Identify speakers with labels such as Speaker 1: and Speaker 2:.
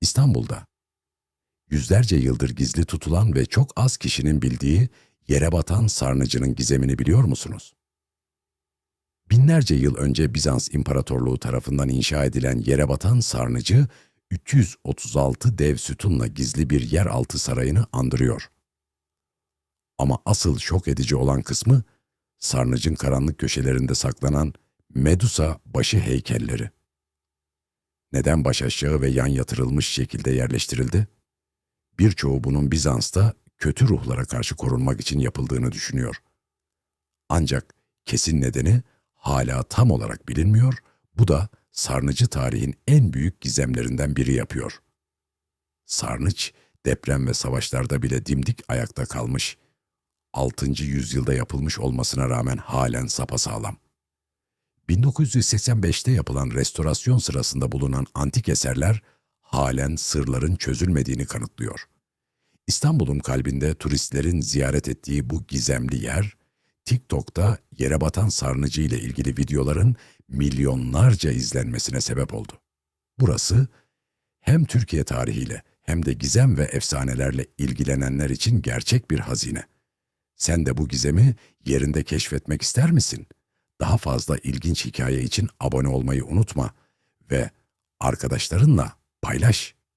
Speaker 1: İstanbul'da yüzlerce yıldır gizli tutulan ve çok az kişinin bildiği yere batan sarnıcının gizemini biliyor musunuz? Binlerce yıl önce Bizans İmparatorluğu tarafından inşa edilen yere batan sarnıcı 336 dev sütunla gizli bir yeraltı sarayını andırıyor. Ama asıl şok edici olan kısmı sarnıcın karanlık köşelerinde saklanan Medusa başı heykelleri. Neden baş aşağı ve yan yatırılmış şekilde yerleştirildi? Birçoğu bunun Bizans'ta kötü ruhlara karşı korunmak için yapıldığını düşünüyor. Ancak kesin nedeni hala tam olarak bilinmiyor, bu da sarnıcı tarihin en büyük gizemlerinden biri yapıyor. Sarnıç, deprem ve savaşlarda bile dimdik ayakta kalmış. 6. yüzyılda yapılmış olmasına rağmen halen sapasağlam. 1985'te yapılan restorasyon sırasında bulunan antik eserler halen sırların çözülmediğini kanıtlıyor. İstanbul'un kalbinde turistlerin ziyaret ettiği bu gizemli yer, TikTok'ta yere batan sarnıcı ile ilgili videoların milyonlarca izlenmesine sebep oldu. Burası hem Türkiye tarihiyle hem de gizem ve efsanelerle ilgilenenler için gerçek bir hazine. Sen de bu gizemi yerinde keşfetmek ister misin? Daha fazla ilginç hikaye için abone olmayı unutma ve arkadaşlarınla paylaş.